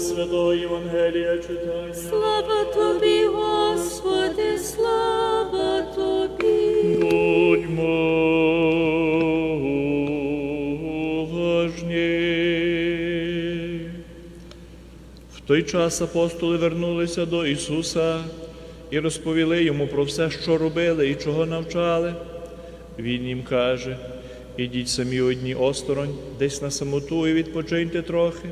Святого Євангелія читання. Слава тобі, Господи, слава тобі. Будьмо уважні. В той час апостоли вернулися до Ісуса і розповіли йому про все, що робили і чого навчали. Він їм каже: ідіть самі одні осторонь, десь на самоту і відпочиньте трохи.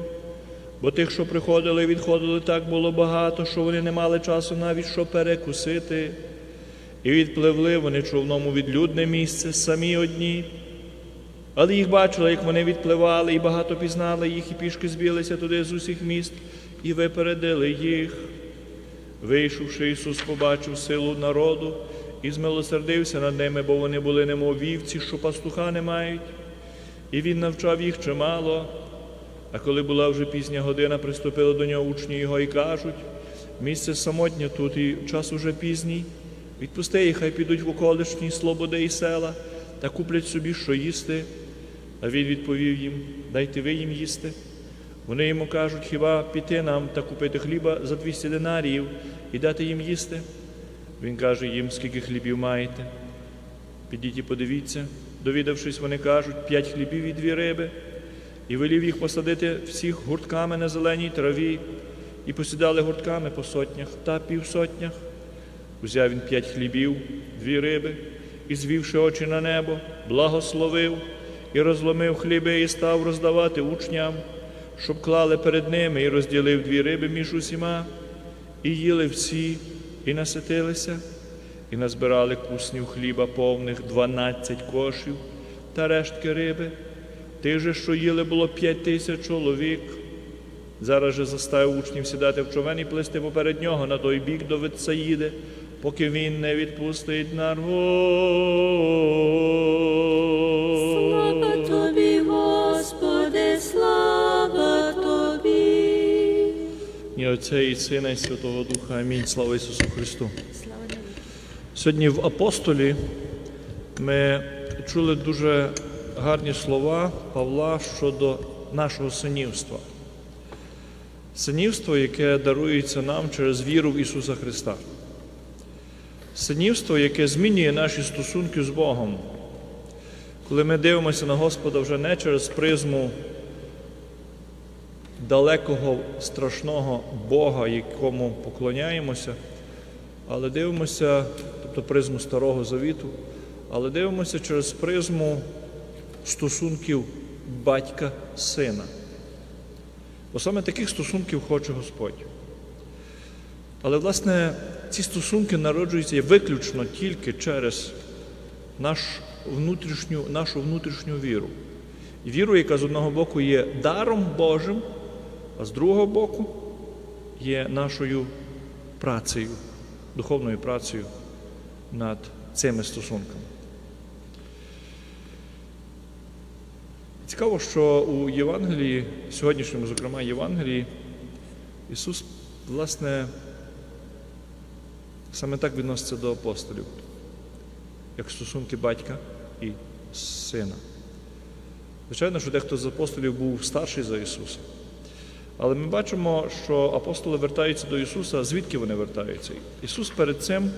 Бо тих, що приходили і відходили, так було багато, що вони не мали часу навіть що перекусити. І відпливли вони човном у відлюдне місце, самі одні. Але їх бачили, як вони відпливали, і багато пізнали їх, і пішки збілися туди з усіх міст, і випередили їх. Вийшовши, Ісус побачив силу народу і змилосердився над ними, бо вони були немов вівці, що пастуха не мають. І Він навчав їх чимало. А коли була вже пізня година, приступили до нього учні його і кажуть, місце самотнє тут, і час уже пізній. Відпусти їх, хай підуть в околишні слободи і села та куплять собі, що їсти. А він відповів їм: дайте ви їм їсти. Вони йому кажуть, хіба піти нам та купити хліба за 200 динаріїв і дати їм їсти? Він каже їм, скільки хлібів маєте. Підіть і подивіться. Довідавшись, вони кажуть, п'ять хлібів і дві риби, і велів їх посадити всіх гуртками на зеленій траві, і посідали гуртками по сотнях та півсотнях. Узяв він п'ять хлібів, дві риби, і, звівши очі на небо, благословив і розломив хліби, і став роздавати учням, щоб клали перед ними, і розділив дві риби між усіма, і їли всі, і наситилися, і назбирали куснів хліба повних дванадцять кошів та рештки риби. Тих же, що їли, було п'ять тисяч чоловік. Зараз же заставив учнів сідати в човен і плисти поперед нього на той бік до Витсаїди, поки він не відпустить народ. Слава тобі, Господи, слава тобі. І Отця і Сина, і Святого Духа. Амінь. Слава Ісусу Христу. Слава. Сьогодні в апостолі ми чули дуже гарні слова Павла щодо нашого синівства. Синівство, яке дарується нам через віру в Ісуса Христа. Синівство, яке змінює наші стосунки з Богом. Коли ми дивимося на Господа вже не через призму далекого страшного Бога, якому поклоняємося, але дивимося, тобто призму Старого Завіту, але дивимося через призму стосунків батька-сина. Бо саме таких стосунків хоче Господь. Але, власне, ці стосунки народжуються виключно тільки через наш внутрішню, нашу внутрішню віру. Віру, яка з одного боку є даром Божим, а з другого боку є нашою працею, духовною працею над цими стосунками. Цікаво, що у Євангелії, сьогоднішньому, зокрема, Євангелії, Ісус, власне, саме так відноситься до апостолів, як стосунки батька і сина. Звичайно, що дехто з апостолів був старший за Ісуса. Але ми бачимо, що апостоли вертаються до Ісуса, звідки вони вертаються? Ісус перед цим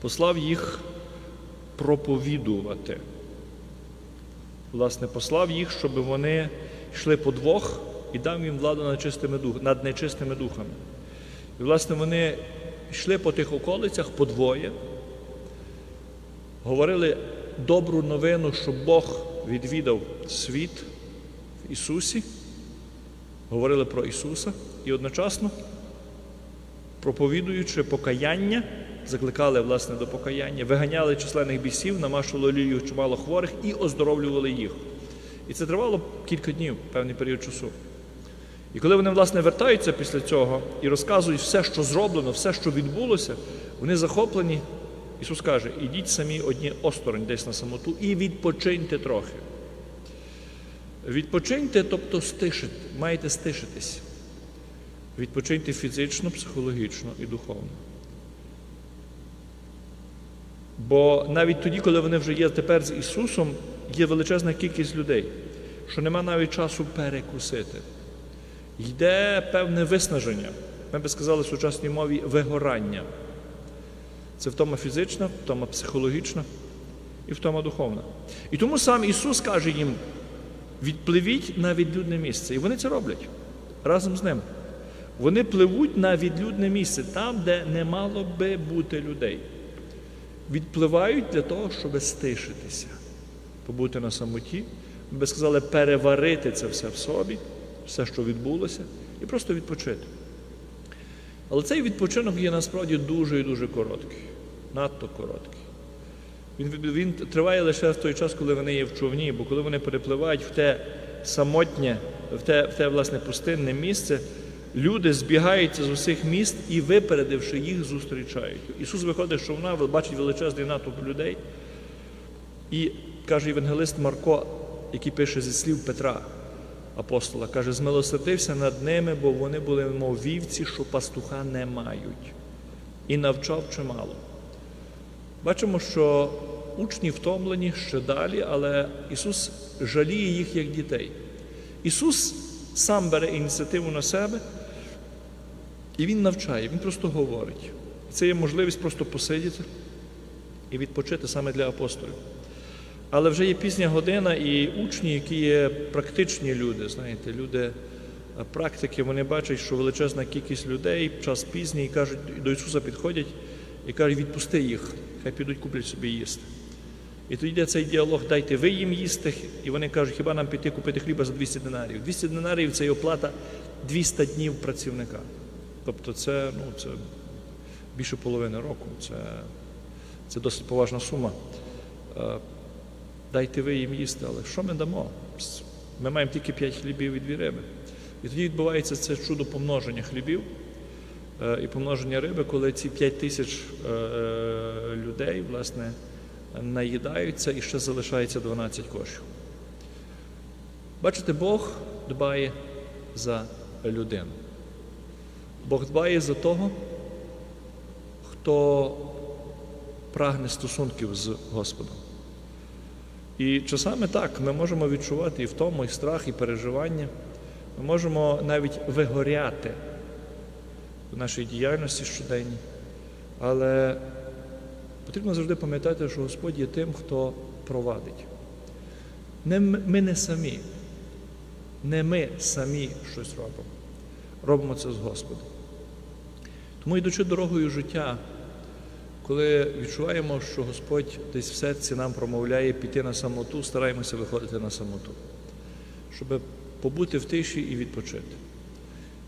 послав їх проповідувати. Власне, послав їх, щоб вони йшли по двох і дав їм владу над, чистими дух, над нечистими духами. І, власне, вони йшли по тих околицях по двоє, говорили добру новину, що Бог відвідав світ в Ісусі, говорили про Ісуса і одночасно, проповідуючи покаяння, закликали власне до покаяння, виганяли численних бісів, намашували олією чимало хворих і оздоровлювали їх. І це тривало кілька днів, певний період часу. І коли вони, власне, вертаються після цього і розказують все, що зроблено, все, що відбулося, вони захоплені. Ісус каже, ідіть самі одні осторонь десь на самоту і відпочиньте трохи. Відпочиньте, тобто стишите, маєте стишитись. Відпочиньте фізично, психологічно і духовно. Бо навіть тоді, коли вони вже є тепер з Ісусом, є величезна кількість людей, що нема навіть часу перекусити. йде певне виснаження. Ми би сказали в сучасній мові вигорання. Це втома фізична, втома психологічна і втома духовна. І тому сам Ісус каже їм: відпливіть на відлюдне місце. І вони це роблять разом з ним. Вони пливуть на відлюдне місце, там, де не мало би бути людей. Відпливають для того, щоб стишитися, побути на самоті, ми би сказали, переварити це все в собі, все, що відбулося, і просто відпочити. Але цей відпочинок є насправді дуже і дуже короткий, надто короткий. Він, він триває лише в той час, коли вони є в човні, бо коли вони перепливають в те самотнє, в те, в те власне пустинне місце, люди збігаються з усіх міст і, випередивши їх, зустрічають. Ісус виходить з човна, бачить величезний натовп людей, і каже євангелист Марко, який пише зі слів Петра, апостола, каже, змилосердився над ними, бо вони були, мов вівці, що пастуха не мають, і навчав чимало. Бачимо, що учні втомлені ще далі, але Ісус жаліє їх як дітей. Ісус сам бере ініціативу на себе і Він навчає, Він просто говорить. Це є можливість просто посидіти і відпочити саме для апостолів. Але вже є пізня година, і учні, які є практичні люди, знаєте, люди е, практики, вони бачать, що величезна кількість людей, час пізній, і кажуть, до Ісуса підходять і кажуть, відпусти їх, хай підуть куплять собі їсти. І тоді йде цей діалог, дайте ви їм їсти, і вони кажуть, хіба нам піти купити хліба за 200 динарів. 200 динарів це є оплата 200 днів працівника. Тобто це, ну, це більше половини року, це, це досить поважна сума. Е, Дайте ви їм їсти, але що ми дамо? Ми маємо тільки 5 хлібів і дві риби. І тоді відбувається це чудо помноження хлібів е, і помноження риби, коли ці 5 тисяч е, людей, власне, наїдаються і ще залишається 12 кошів. Бачите, Бог дбає за людину. Бог дбає за того, хто прагне стосунків з Господом. І часами так, ми можемо відчувати і втому, і страх, і переживання. Ми можемо навіть вигоряти в нашій діяльності щоденній. Але потрібно завжди пам'ятати, що Господь є тим, хто провадить. Не ми не самі, не ми самі щось робимо. Робимо це з Господом. Тому, йдучи дорогою життя, коли відчуваємо, що Господь десь в серці нам промовляє піти на самоту, стараємося виходити на самоту, щоб побути в тиші і відпочити.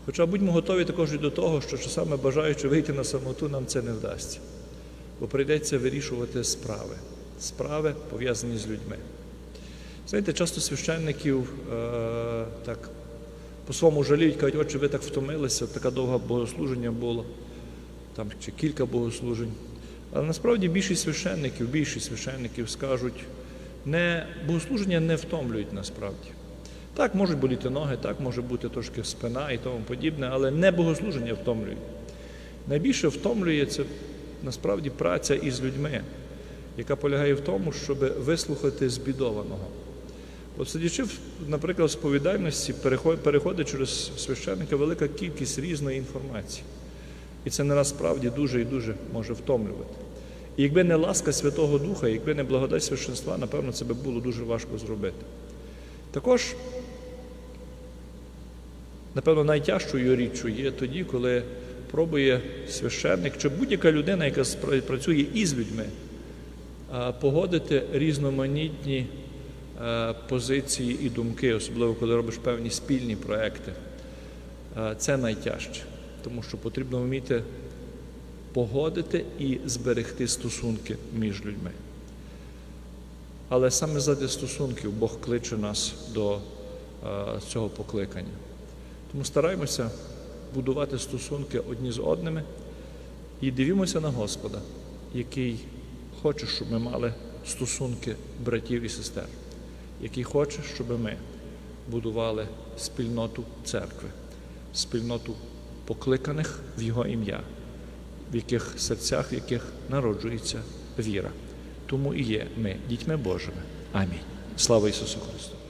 Хоча будьмо готові також і до того, що часами бажаючи вийти на самоту, нам це не вдасться, бо прийдеться вирішувати справи, справи пов'язані з людьми. Знаєте, часто священників е, так по-своєму жаліють, кажуть, отче, ви так втомилися, така довга богослуження було, там чи кілька богослужень. Але насправді більшість священників, більшість священників скажуть, не, богослуження не втомлюють насправді. Так, можуть боліти ноги, так може бути трошки спина і тому подібне, але не богослуження втомлюють. Найбільше втомлює це насправді праця із людьми, яка полягає в тому, щоб вислухати збідованого. От сидячи, наприклад, в сповідальності, переходить через священника велика кількість різної інформації. І це не насправді дуже і дуже може втомлювати. І якби не ласка Святого Духа, якби не благодать священства, напевно, це би було дуже важко зробити. Також, напевно, найтяжчою річчю є тоді, коли пробує священник чи будь-яка людина, яка працює із людьми, погодити різноманітні е, позиції і думки, особливо коли робиш певні спільні проекти. Е, Це найтяжче, тому що потрібно вміти погодити і зберегти стосунки між людьми. Але саме заради стосунків Бог кличе нас до е, цього покликання. Тому стараємося будувати стосунки одні з одними і дивімося на Господа, який хоче, щоб ми мали стосунки братів і сестер, який хоче, щоб ми будували спільноту церкви, спільноту покликаних в Його ім'я, в яких серцях, в яких народжується віра. Тому і є ми дітьми Божими. Амінь. Слава Ісусу Христу!